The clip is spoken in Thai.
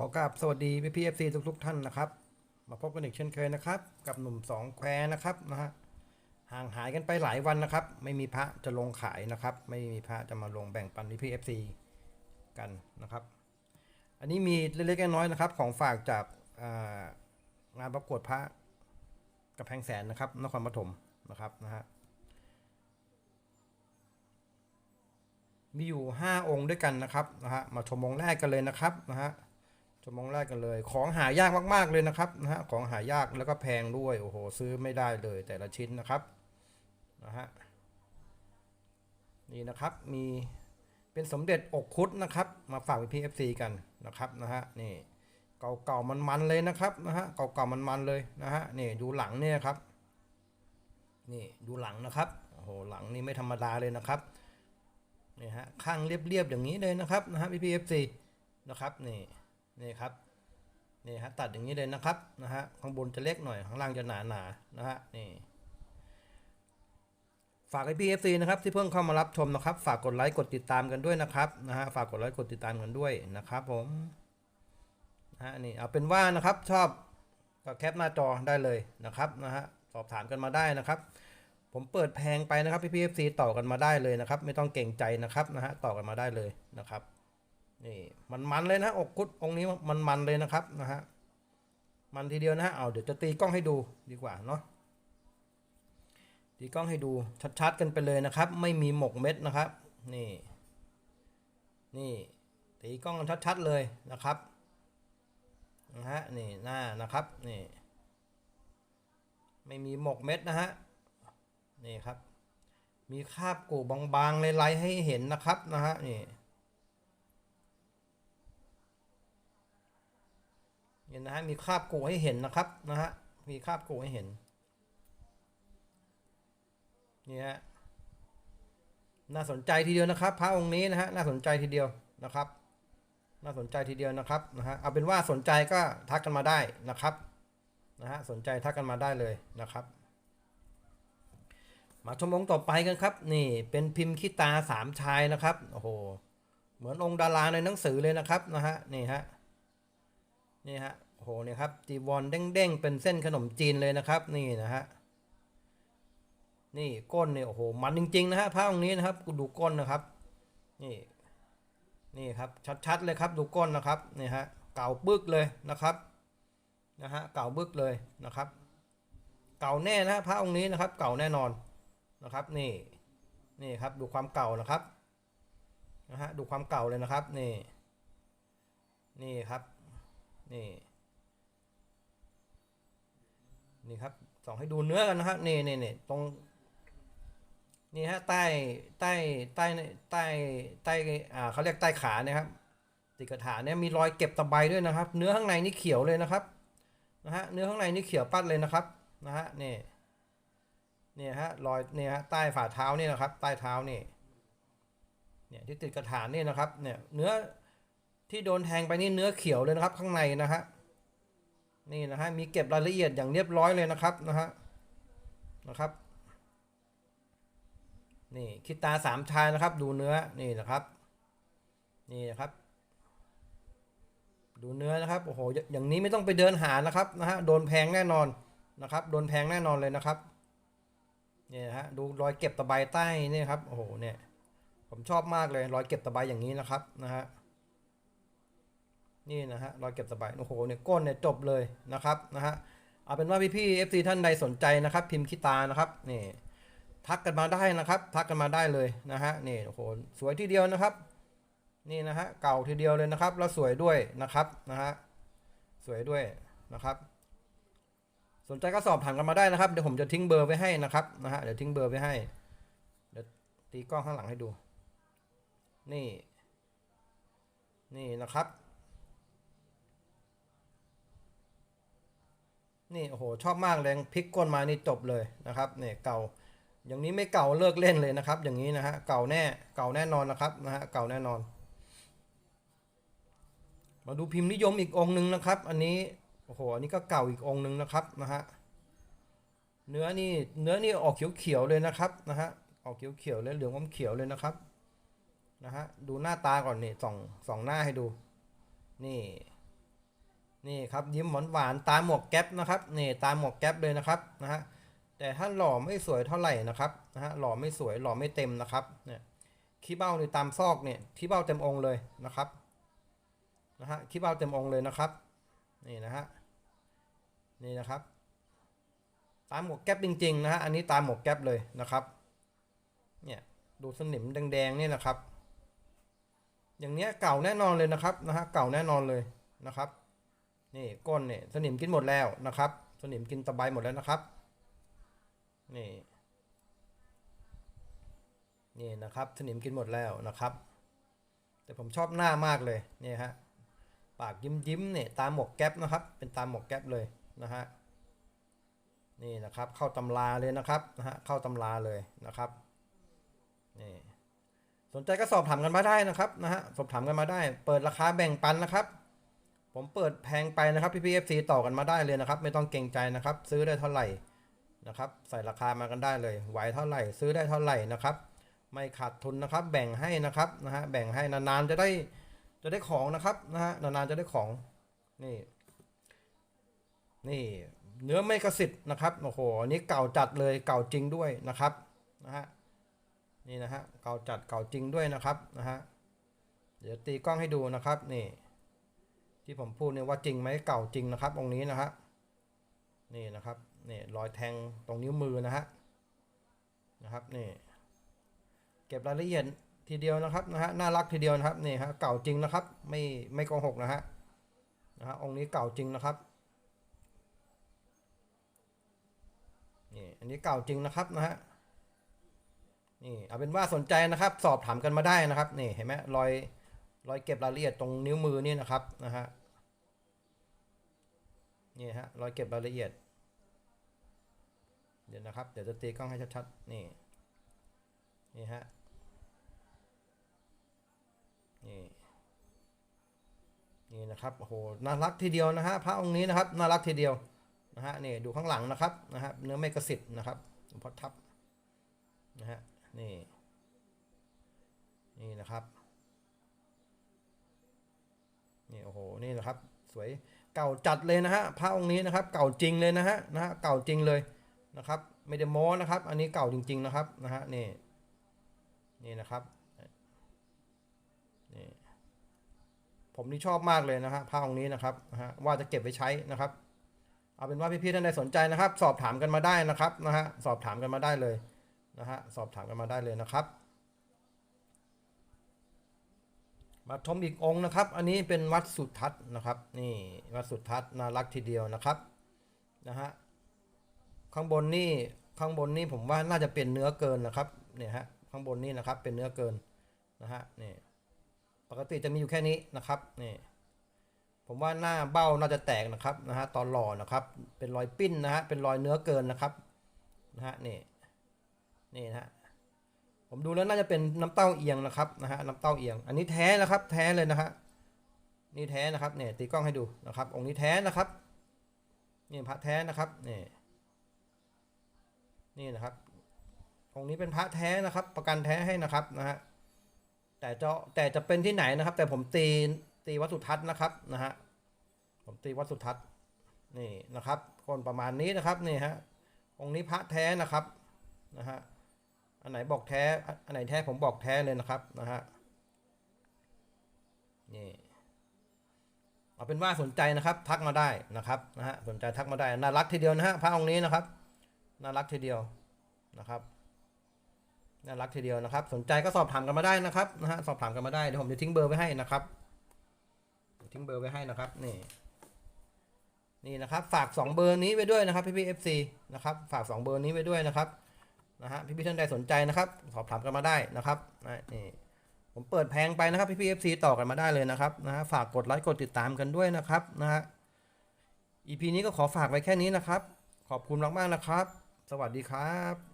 ขอกราบสวัสดีพี่พีเอฟซีทุกทุกๆท่านนะครับ มาพบกันอีกเช่นเคยนะครับ กับหนุ่มสองแควนะครับนะฮะห่างหายกันไปหลายวันนะครับ ไม่มีพระจะลงขายนะครับ ไม่มีพระจะมาลงแบ่งปันพี่พีเอฟซีกันนะครับ อันนี้มีเล็กๆน้อยๆนะครับ ของฝากจากงานประกวดพระกับแพงแสนนะครับนครปฐมนะครับนะฮะมีอยู่ 5 องค์ด้วยกันนะครับนะฮะมาชมองค์แรกกันเลยนะครับนะฮะ มองแรกกันเลย ของหายากมาก ๆเลยนะครับนะฮะของหายากแล้วก็แพงด้วยโอ้โหซื้อไม่ได้เลยแต่ละชิ้นนะครับนะฮะนี่นะครับมีเป็นสมเด็จอกคุดนะครับ มาฝากพี่เอฟซีกันนะครับนะฮะนี่เก่าๆมันๆเลยนะครับนะฮะเก่าๆมันๆเลยนะฮะนี่ดูหลังเนี่ยครับนี่ดูหลังนะครับโอ้โหหลังนี่ไม่ธรรมดาเลยนะครับนี่ฮะข้างเรียบๆอย่างนี้เลยนะครับนะฮะพี่พีเอฟซีนะครับนี่ นี่ครับนี่ฮะตัดอย่างนี้เลยนะครับนะฮะข้างบนจะเล็กหน่อยข้างล่างจะหนาๆนะนะฮะนี่ฝากไอพีเอฟซีนะครับที่เพิ่งเข้ามารับชมนะครับ ฝากกดไลค์กดติดตามกันด้วยนะครับนะฮะฝากกดไลค์กดติดตามกันด้วยนะครับผมนะฮะนี่เอาเป็นว่านะครับชอบก็แคปหน้าจอได้เลยนะครับนะฮะสอบถามกันมาได้นะครับ ผมเปิดแพงไปนะครับพี่พีเอฟซีต่อกันมาได้เลยนะครับ ไม่ต้องเก่งใจนะครับนะฮะต่อกันมาได้เลยนะครับ นี่มันมันเลยนะอกคุดองค์นี้มันมันเลยนะครับนะฮะมันทีเดียวนะฮะเอาเดี๋ยวจะตีกล้องให้ดูดีกว่าเนาะตีกล้องให้ดูชัดๆกันไปเลยนะครับ ไม่มีหมกเม็ดนะครับ นี่ นี่ตีกล้องกันชัดๆเลยนะครับนะฮะนี่หน้านะครับนี่ไม่มีหมกเม็ดนะฮะนี่ครับ มีคราบกูบางๆลายๆให้เห็นนะครับนะฮะนี่ นี่นะฮะมีคราบกูให้เห็นนะครับนะฮะมีคราบกูให้เห็นนี่ฮะน่าสนใจทีเดียวนะครับ พระองค์นี้นะฮะน่าสนใจทีเดียวนะครับ น่าสนใจทีเดียวนะครับนะฮะเอาเป็นว่าสนใจก็ทักกันมาได้นะครับนะฮะสนใจทักกันมาได้เลยนะครับ มาชมองค์ต่อไปกันครับ นี่เป็นพิมพ์ขี้ตาสามชายนะครับโอ้โหเหมือนองค์ดาราในหนังสือเลยนะครับนะฮะนี่ฮะ นี่ฮะโอ้โหนี่ยครับจีวรเด้งๆเป็นเส้นขนมจีนเลยนะครับ นี่นะฮะนี่ก้นเนี่ยโอ้โหมันจริงๆนะฮะพระองค์นี้นะครับดูก้นนะครับ นี่นี่ครับชัดๆเลยครับดูก้นนะครับนี่ฮะเก่าบึกเลยนะครับนะฮะเก่าบึกเลยนะครับ เก่าแน่นะฮะพระองค์นี้นะครับ เก่าแน่นอนนะครับ นี่นี่ครับดูความเก่านะครับนะฮะดูความเก่าเลยนะครับ นี่ นี่ครับ นี่ นี่ครับส่องให้ดูเนื้อกันนะฮะนี่นี่นี่ตรงนี่ฮะใต้ใต้ใต้ใต้ใต้อ่าเขาเรียกใต้ขาเนี่ยครับติดกระถาเนี่ยมีรอยเก็บตะไบด้วยนะครับ เนื้อข้างในนี่เขียวเลยนะครับนะฮะเนื้อข้างในนี่เขียวปัดเลยนะครับนะฮะนี่เนี่ยฮะรอยเนี่ยฮะใต้ฝ่าเท้านี่นะครับ ใต้เท้านี่เนี่ยที่ติดกระถานนี่นะครับเนี่ยเนื้อ ที่โดนแทงไปนี่เนื้อเขียวเลยนะครับ ข้างในนะฮะนี่นะฮะมีเก็บรายละเอียดอย่างเรียบร้อยเลยนะครับนะฮะนะครับนี่คิดตาสามชายนะครับ ดูเนื้อนี่นะครับ นี่นะครับ ดูเนื้อนะครับโอ้โหอย่างนี้ไม่ต้องไปเดินหานะครับนะฮะโดนแพงแน่นอนนะครับ โดนแพงแน่นอนเลยนะครับเนี่ยฮะดูรอยเก็บตะไบใต้นี่ครับโอ้โหเนี่ยผมชอบมากเลยรอยเก็บตะไบอย่างนี้นะครับนะฮะ นี่นะฮะรอยเก็บตะไบโอ้โหเนี่ยก้นเนี่ยจบเลยนะครับนะฮะเอาเป็นว่าพี่พี่เอฟซีท่านใดสนใจนะครับ พิมพ์ขี้ตานะครับนี่ทักกันมาได้นะครับ ทักกันมาได้เลยนะฮะนี่โอ้โหสวยทีเดียวนะครับ นี่นะฮะเก่าทีเดียวเลยนะครับ แล้วสวยด้วยนะครับนะฮะสวยด้วยนะครับ สนใจก็สอบถามกันมาได้นะครับเดี๋ยวผมจะทิ้งเบอร์ไว้ให้นะครับนะฮะเดี๋ยวทิ้งเบอร์ไว้ให้เดี๋ยวตีกล้องข้างหลังให้ดู นี่ นี่นะครับ นี่โอ้โหชอบมากเลยพลิกก้นมานี่จบเลยนะครับเนี่ยเก่าอย่างนี้ไม่เก่าเลิกเล่นเลยนะครับ อย่างนี้นะฮะเก่าแน่เก่าแน่นอนนะครับนะฮะเก่าแน่นอน มาดูพิมพ์นิยมอีกองหนึ่งนะครับ อันนี้โอ้โหอันนี้ก็เก่าอีกองหนึ่งนะครับนะฮะเนื้อนี่เนื้อนี่ออกเขียวๆเลยนะครับนะฮะออกเขียวๆเลยเหลืองอมเขียวเลยนะครับนะฮะดูหน้าตาก่อนนี่ส่องส่องหน้าให้ดูนี่ นี่ครับยิ้มหวานหวานๆตาหมวกแก๊ปนะครับนี่ตาหมวกแก๊ปเลยนะครับนะฮะแต่ถ้าหล่อไม่สวยเท่าไหร่นะครับนะฮะหล่อไม่สวยหล่อไม่เต็มนะครับเนี่ยขี้เบ้าในตามซอกเนี่ยขี้เบ้าเต็มองค์เลยนะครับนะฮะขี้เบ้าเต็มองค์เลยนะครับนี่นะฮะนี่นะครับ ตามหมวกแก๊ปจริงๆนะฮะอันนี้ตามหมวกแก๊ปเลยนะครับเนี่ยดูสนิมแดงๆเนี่ยนะครับ อย่างเนี้ยเก่าแน่นอนเลยนะครับนะฮะเก่าแน่นอนเลยนะครับ นี่ก้นเนี่ยสนิมกินหมดแล้วนะครับ สนิมกินตะไบหมดแล้วนะครับ นี่นี่นะครับสนิมกินหมดแล้วนะครับ แต่ผมชอบหน้ามากเลยนี่ฮะปากยิ้มยิ้มเนี่ยตามหมวกแก๊ปนะครับ เป็นตามหมวกแก๊ปเลยนะฮะนี่นะครับเข้าตำราเลยนะครับนะฮะเข้าตำราเลยนะครับนี่สนใจก็สอบถามกันมาได้นะครับนะฮะสอบถามกันมาได้ เปิดราคาแบ่งปันนะครับ ผมเปิดแพงไปนะครับพี่พีเอฟซีต่อกันมาได้เลยนะครับ ไม่ต้องเกรงใจนะครับ ซื้อได้เท่าไหร่นะครับ ใส่ราคามากันได้เลยไหวเท่าไหร่ ซื้อได้เท่าไหร่นะครับ ไม่ขาดทุนนะครับ แบ่งให้นะครับนะฮะแบ่งให้นานๆจะได้จะได้ของนะครับนะฮะนานๆจะได้ของนี่ นี่เนื้อไม่กระสิทธ์นะครับโอ้โหอันนี้เก่าจัดเลยเก่าจริงด้วยนะครับนะฮะนี่นะฮะเก่าจัดเก่าจริงด้วยนะครับนะฮะเดี๋ยวตีกล้องให้ดูนะครับนี่ ที่ผมพูดเนี่ยว่าจริงไหมเก่าจริงนะครับ องค์นี้นะฮะนี่นะครับนี่รอยแทงตรงนิ้วมือนะฮะนะครับนี่เก็บรายละเอียดทีเดียวนะครับนะฮะน่ารักทีเดียวนะครับนี่ฮะเก่าจริงนะครับ ไม่ไม่โกหกนะฮะนะฮะองค์นี้เก่าจริงนะครับนี่อันนี้เก่าจริงนะครับนะฮะนี่เอาเป็นว่าสนใจนะครับ สอบถามกันมาได้นะครับนี่เห็นไหมรอยรอยเก็บรายละเอียดตรงนิ้วมือนี่นะครับนะฮะ นี่ฮะรอยเก็บรายละเอียด เดี๋ยวนะครับ เดี๋ยวจะตีกล้องให้ชัดๆ นี่ นี่ฮะ นี่ นี่นะครับ โอ้โห น่ารักทีเดียวนะฮะ พระองค์นี้นะครับ น่ารักทีเดียวนะฮะ นี่ดูข้างหลังนะครับ นะฮะ เนื้อไม่กสิทธ์นะครับหลวงพ่อทับ นะฮะ นี่ นี่นะครับ นี่โอ้โห นี่นะครับ สวย เก่าจัดเลยนะฮะพระองค์นี้นะครับ เก่าจริงเลยนะฮะนะฮะเก่าจริงเลยนะครับไม่ได้โม้นะครับ อันนี้เก่าจริง ๆนะครับนะฮะนี่นี่นะครับนี่ผมนี่ชอบมากเลยนะฮะพระองค์นี้นะครับนะฮะว่าจะเก็บไว้ใช้นะครับ เอาเป็นว่าพี่ๆท่านใดสนใจนะครับ สอบถามกันมาได้นะครับนะฮะสอบถามกันมาได้เลยนะฮะสอบถามกันมาได้เลยนะครับ มาชมอีกองค์นะครับ อันนี้เป็นวัดสุทัศน์นะครับ นี่วัดสุทัศน์น่ารักทีเดียวนะครับนะฮะข้างบนนี่ข้างบนนี่ผมว่าน่าจะเป็นเนื้อเกินนะครับเนี่ยฮะข้างบนนี่นะครับเป็นเนื้อเกินนะฮะนี่ปกติจะมีอยู่แค่นี้นะครับนี่ผมว่าหน้าเบ้าน่าจะแตกนะครับนะฮะตอนหล่อนะครับ เป็นรอยปิ้นนะฮะเป็นรอยเนื้อเกินนะครับนะฮะนี่นี่นะฮะ ผมดูแล้วน่าจะเป็นน้ำเต้าเอียงนะครับนะฮะน้ำเต้าเอียง อันนี้แท้นะครับ แท้เลยนะฮะนี่แท้นะครับเนี่ยตีกล้องให้ดูนะครับ องค์นี้แท้นะครับนี่พระแท้นะครับนี่นี่นะครับ องค์นี้เป็นพระแท้นะครับ ประกันแท้ให้นะครับนะฮะแต่จะแต่จะเป็นที่ไหนนะครับ แต่ผมตีตีวัดสุทัศน์นะครับนะฮะผมตีวัดสุทัศน์นี่นะครับคนประมาณนี้นะครับนี่ฮะองค์นี้พระแท้นะครับนะฮะ อันไหนบอกแท้ อันไหนแท้ผมบอกแท้เลยนะครับนะฮะ นี่เอาเป็นว่าสนใจนะครับ ทักมาได้นะครับนะฮะสนใจทักมาได้น่ารักทีเดียวนะฮะพระองค์นี้นะครับน่ารักทีเดียวนะครับน่ารักทีเดียวนะครับ สนใจก็สอบถามกันมาได้นะครับนะฮะสอบถามกันมาได้เดี๋ยวผมจะทิ้งเบอร์ไว้ให้นะครับทิ้งเบอร์ไว้ให้นะครับนี่นี่นะครับ ฝาก 2 เบอร์นี้ไว้ด้วยนะครับพี่พี่เอฟซีนะครับฝาก 2 เบอร์นี้ไว้ด้วยนะครับ นะฮะพี่ๆท่านใดสนใจนะครับสอบถามกันมาได้นะครับนะนี่ผมเปิดแพงไปนะครับพี่พี่เอฟซีต่อกันมาได้เลยนะครับนะฮะฝากกดไลค์กดติดตามกันด้วยนะครับนะฮะ EP นี้ก็ขอฝากไว้แค่นี้นะครับ ขอบคุณมากๆนะครับ สวัสดีครับ